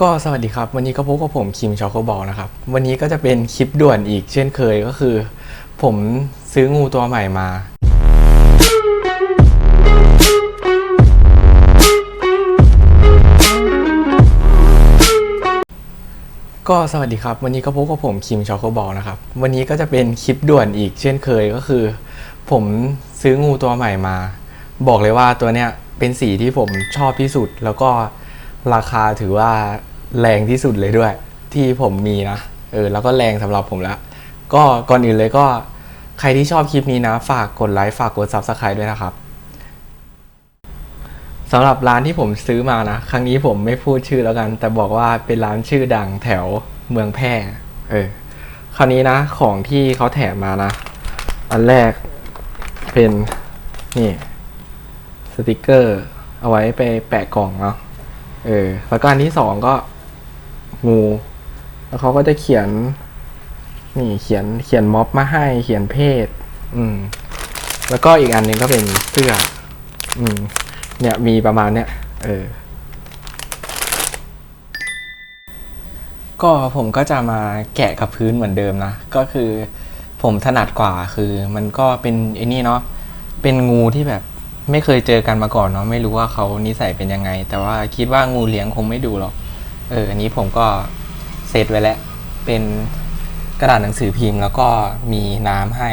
ก็สวัสดีครับ วันนี้ก็พบกับผมคิมช็อกโกบอลนะครับ วันนี้ก็จะเป็นคลิปด่วนอีกเช่นเคยก็คือ ผมซื้องูตัวใหม่มา ก็สวัสดีครับ วันนี้ก็พบกับผมคิมช็อกโกบอลนะครับ วันนี้ก็จะเป็นคลิปด่วนอีกเช่นเคยก็คือ ผมซื้องูตัวใหม่มา บอกเลยว่าตัวเนี้ยเป็นสีที่ผมชอบที่สุดแล้วก็ ราคาถือว่าแรงที่สุดเลยด้วย ที่ผมมีนะ เออ แล้วก็แรงสำหรับผมแล้ว ก็ก่อนอื่นเลยก็ใครที่ชอบคลิปนี้นะ ฝากกดไลค์ฝากกด Subscribe ด้วยนะครับสำหรับร้านที่ผมซื้อมานะ ครั้งนี้ผมไม่พูดชื่อแล้วกัน แต่บอกว่าเป็นร้านชื่อดังแถวเมืองแพร่ เออ คราวนี้นะ ของที่เขาแถมมานะ อันแรกเป็นนี่สติกเกอร์ เอาไว้ไปแปะกล่องเนาะ เออแล้วก็อันที่สองก็งู แล้วเขาก็จะเขียน นี่เขียนเขียนม็อบมาให้ เขียนเพศ อืม แล้วก็อีกอันหนึงก็เป็นเสื้อ อืม เนี่ยมีประมาณเนี้ยเออ ก็ผมก็จะมาแกะกับพื้นเหมือนเดิมนะ ก็คือผมถนัดกว่าคือมันก็เป็นไอ้นี่เนาะเป็นงูที่แบบ ไม่เคยเจอกันมาก่อนเนาะไม่รู้ว่าเขานิสัยเป็นยังไง แต่ว่าคิดว่างูเลี้ยงคงไม่ดูหรอกเอออันนี้ผมก็เซตไว้แล้วเป็นกระดาษหนังสือพิมพ์ แล้วก็มีน้ำให้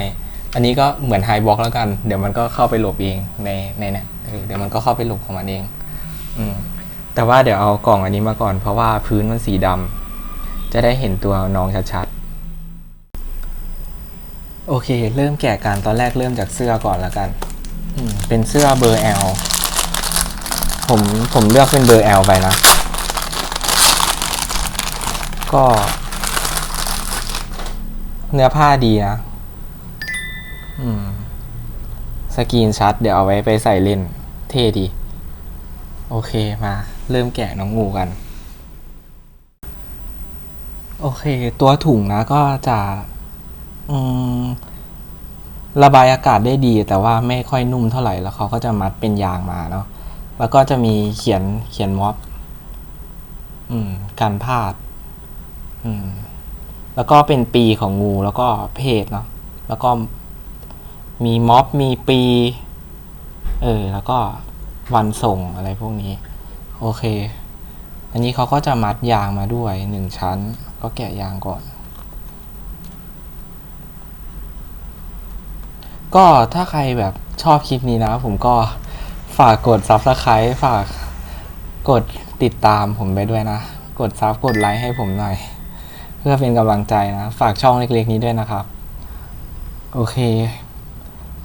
อันนี้ก็เหมือนไฮบล็อกแล้วกัน เดี๋ยวมันก็เข้าไปหลบเองในในเนี่ยเออเดี๋ยวมันก็เข้าไปหลบของมันเอง อืมแต่ว่าเดี๋ยวเอากล่องอันนี้มาก่อน เพราะว่าพื้นมันสีดำจะได้เห็นตัวน้องชัดๆโอเค เริ่มแกะกันตอนแรกเริ่มจากเสื้อก่อนแล้วกัน เป็นเสื้อเบอร์ L ผมผมเลือกเป็นเบอร์ L ไปนะ ก็ เนื้อผ้าดีนะสกรีนชัด เดี๋ยวเอาไว้ไปใส่เล่น เท่ดี โอเคมา เริ่มแกะน้องงูกัน โอเค ตัวถุงนะก็จะ อืม ระบายอากาศได้ดี แต่ว่าไม่ค่อยนุ่มเท่าไหร่แล้วเขาก็จะมัดเป็นยางมาเนาะแล้วก็จะมีเขียนเขียนม็อบอืมการพาดอืมแล้วก็เป็นปีของงูแล้วก็เพศเนาะแล้วก็มีม็อบมีปี เออ แล้วก็วันส่งอะไรพวกนี้ โอเค อันนี้เขาก็จะมัดยางมาด้วยหนึ่งชั้น ก็แกะยางก่อน ก็ถ้าใครแบบชอบคลิปนี้นะผมก็ฝากกด Subscribe ฝากกดติดตามผมไปด้วยนะ กดซับกดไลค์ให้ผมหน่อย เพื่อเป็นกำลังใจนะ ฝากช่องเล็กๆนี้ด้วยนะครับ โอเค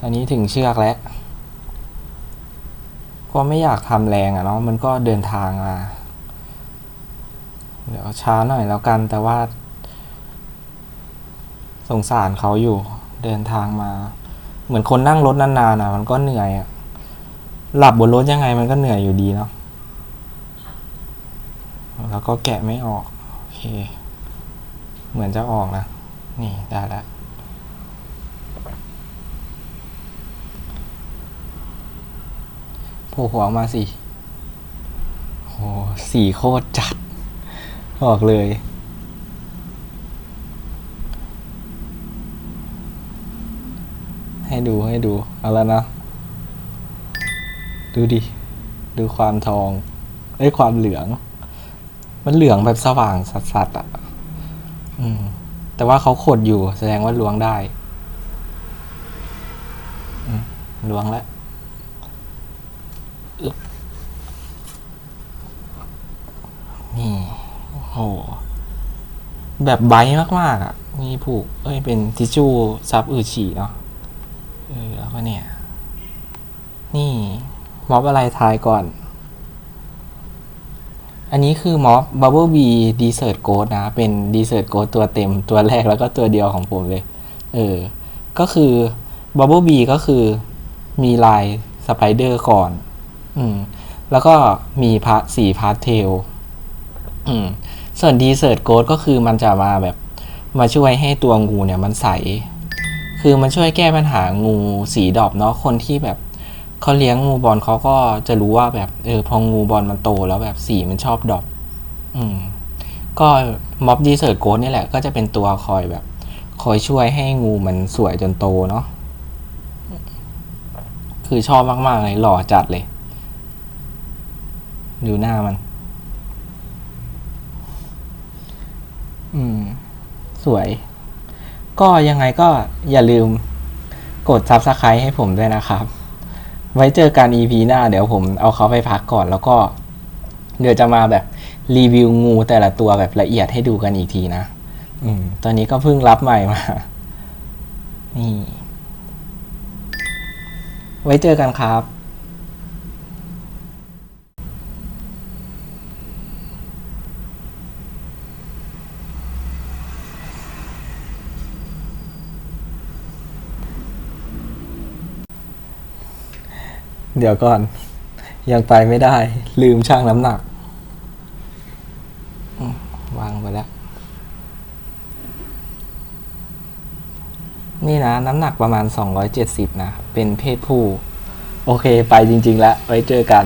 ตอนนี้ถึงเชือกแล้ว ก็ไม่อยากทำแรงอะ่ะเนาะมันก็เดินทางมา เดี๋ยวช้าหน่อยแล้วกันแต่ว่า สงสารเขาอยู่เดินทางมา เหมือนคนนั่งรถนานๆอะ มันก็เหนื่อยอะ หลับบนรถยังไงมันก็เหนื่อยอยู่ดีเนาะแล้วก็แกะไม่ออกโอเค เหมือนจะออกนะ นี่ได้แล้วโผล่หัวออกมาสิโหสีโคตรจัดบอกเลย ให้ดูให้ดู เอาแล้วนะ ดูดิ ดูความทองไอ้ยความเหลือง มันเหลืองแบบสว่างสัดๆอะ อืม แต่ว่าเขาขดอยู่ แสดงว่าล้วงได้ล้วงแล้วนี่โอ้โหแบบไบท์มากๆอะมีผูก เอ้ย เป็นทิชชู่ซับอืดฉี่เนาะ เออแล้วก็เนี่ย นี่ม็อบอะไรทายก่อน อันนี้คือม็อบ Bubble Bee Desert Ghost นะ เป็น Desert Ghost ตัวเต็มตัวแรกแล้วก็ตัวเดียวของผมเลย เออ ก็คือ Bubble Bee ก็คือมีลายสไปเดอร์ก่อน อืม แล้วก็มีพาสีพาสเทล อืม ส่วนดีเซ r ร์ g โก t ก็คือมันจะมาแบบมาช่วยให้ตัวงูเนี่ยมันใส คือมันช่วยแก้ปัญหางูสีดอบเนาะคนที่แบบเขาเลี้ยงงูบอลเขาก็จะรู้ว่าแบบเออพองูบอลมันโตแล้วแบบสีมันชอบดอบอืมก็ม็อบดีเซิร์ตโกดนี่แหละก็จะเป็นตัวคอยแบบ คอยช่วยให้งูมันสวยจนโตเนาะคือชอบมาก ๆ เลยหล่อจัดเลย ดูหน้ามัน อืม สวย ก็ยังไงก็อย่าลืมกด Subscribe ให้ผมด้วยนะครับ ไว้เจอกัน EP หน้า เดี๋ยวผมเอาเขาไปพักก่อนแล้วก็ เดี๋ยวจะมาแบบรีวิวงูแต่ละตัวแบบละเอียดให้ดูกันอีกทีนะ อืม ตอนนี้ก็เพิ่งรับใหม่มา นี่ ไว้เจอกันครับ เดี๋ยวก่อน ยังไปไม่ได้ ลืมช่างน้ำหนัก วางไปแล้ว นี่นะ น้ำหนักประมาณ 270 นะ เป็นเพศผู้ โอเค ไปจริง ๆ แล้ว ไว้เจอกัน